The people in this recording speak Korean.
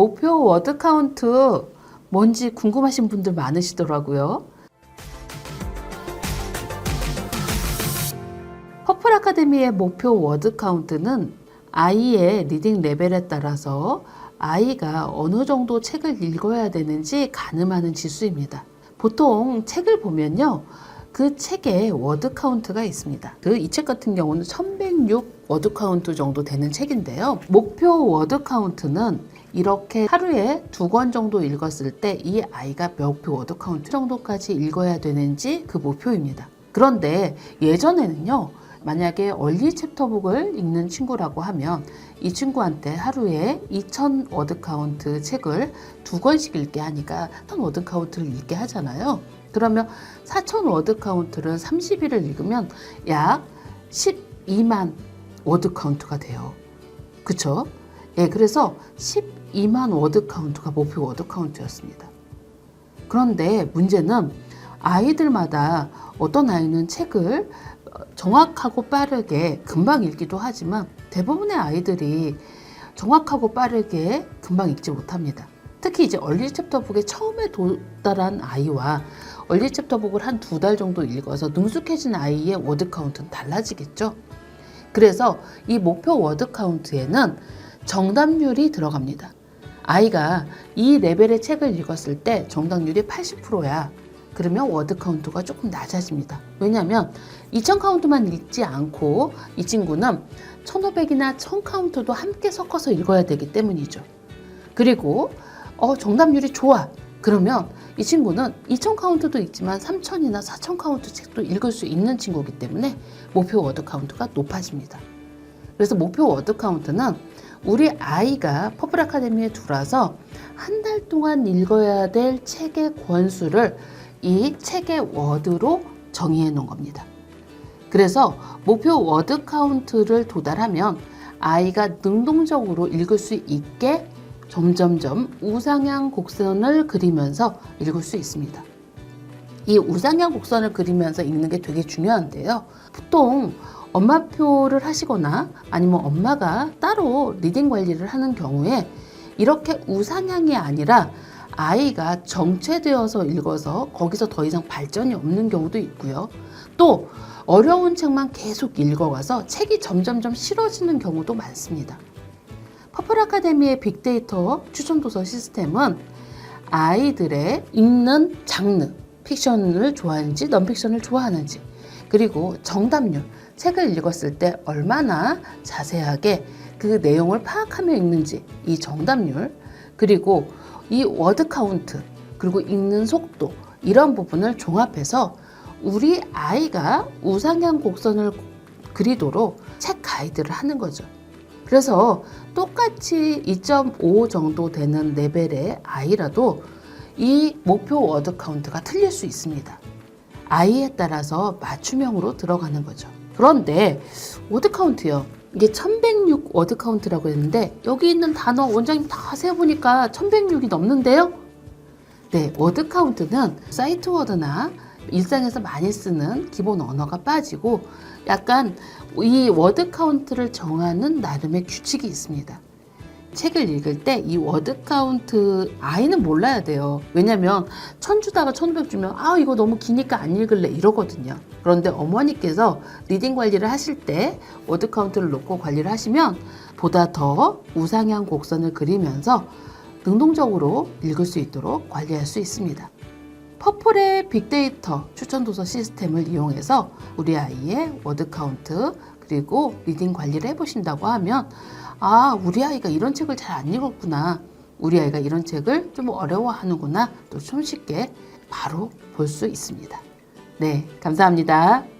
목표 워드 카운트 뭔지 궁금하신 분들 많으시더라고요. 퍼플 아카데미의 목표 워드 카운트는 아이의 리딩 레벨에 따라서 아이가 어느 정도 책을 읽어야 되는지 가늠하는 지수입니다. 보통 책을 보면요. 그 책에 워드 카운트가 있습니다. 그 이 책 같은 경우는 1106 워드 카운트 정도 되는 책인데요. 목표 워드 카운트는 이렇게 하루에 두 권 정도 읽었을 때 이 아이가 목표 워드 카운트 정도까지 읽어야 되는지 그 목표입니다. 그런데 예전에는요. 만약에 얼리 챕터북을 읽는 친구라고 하면 이 친구한테 하루에 2000 워드 카운트 책을 두 권씩 읽게 하니까 1000 워드 카운트를 읽게 하잖아요. 그러면 4000 워드 카운트를 30일을 읽으면 약 12만 워드 카운트가 돼요. 그쵸? 예, 그래서 12만 워드 카운트가 목표 워드 카운트였습니다. 그런데 문제는 아이들마다 어떤 아이는 책을 정확하고 빠르게 금방 읽기도 하지만 대부분의 아이들이 정확하고 빠르게 금방 읽지 못합니다. 특히 이제 얼리 챕터북에 처음에 도달한 아이와 얼리 챕터북을 한 두 달 정도 읽어서 능숙해진 아이의 워드 카운트는 달라지겠죠. 그래서 이 목표 워드 카운트에는 정답률이 들어갑니다. 아이가 이 레벨의 책을 읽었을 때 정답률이 80%야. 그러면 워드 카운트가 조금 낮아집니다. 왜냐하면 2000 카운트만 읽지 않고 이 친구는 1500이나 1000 카운트도 함께 섞어서 읽어야 되기 때문이죠. 그리고 어, 정답률이 좋아. 그러면 이 친구는 2000 카운트도 읽지만 3000이나 4000 카운트 책도 읽을 수 있는 친구이기 때문에 목표 워드 카운트가 높아집니다. 그래서 목표 워드 카운트는 우리 아이가 퍼플 아카데미에 들어와서 한 달 동안 읽어야 될 책의 권수를 이 책의 워드로 정의해 놓은 겁니다. 그래서 목표 워드 카운트를 도달하면 아이가 능동적으로 읽을 수 있게 점점점 우상향 곡선을 그리면서 읽을 수 있습니다. 이 우상향 곡선을 그리면서 읽는 게 되게 중요한데요. 보통 엄마표를 하시거나 아니면 엄마가 따로 리딩 관리를 하는 경우에 이렇게 우상향이 아니라 아이가 정체되어서 읽어서 거기서 더 이상 발전이 없는 경우도 있고요. 또 어려운 책만 계속 읽어가서 책이 점점점 싫어지는 경우도 많습니다. 퍼플 아카데미의 빅데이터 추천 도서 시스템은 아이들의 읽는 장르, 픽션을 좋아하는지 넌픽션을 좋아하는지 그리고 정답률, 책을 읽었을 때 얼마나 자세하게 그 내용을 파악하며 읽는지 이 정답률 그리고 이 워드 카운트 그리고 읽는 속도 이런 부분을 종합해서 우리 아이가 우상향 곡선을 그리도록 책 가이드를 하는 거죠. 그래서 똑같이 2.5 정도 되는 레벨의 아이라도 이 목표 워드 카운트가 틀릴 수 있습니다. 아이에 따라서 맞춤형으로 들어가는 거죠. 그런데 워드 카운트요. 이게 1106 워드 카운트라고 했는데 여기 있는 단어 원장님 다 세보니까 1106이 넘는데요. 네, 워드 카운트는 사이트 워드나 일상에서 많이 쓰는 기본 언어가 빠지고 약간 이 워드 카운트를 정하는 나름의 규칙이 있습니다. 책을 읽을 때 이 워드 카운트 아이는 몰라야 돼요. 왜냐면 천 주다가 천오백 주면 아 이거 너무 기니까 안 읽을래 이러거든요. 그런데 어머니께서 리딩 관리를 하실 때 워드 카운트를 놓고 관리를 하시면 보다 더 우상향 곡선을 그리면서 능동적으로 읽을 수 있도록 관리할 수 있습니다. 퍼플의 빅데이터 추천 도서 시스템을 이용해서 우리 아이의 워드 카운트 그리고 리딩 관리를 해보신다고 하면 아 우리 아이가 이런 책을 잘 안 읽었구나 우리 아이가 이런 책을 좀 어려워하는구나 또 손쉽게 바로 볼 수 있습니다. 네 감사합니다.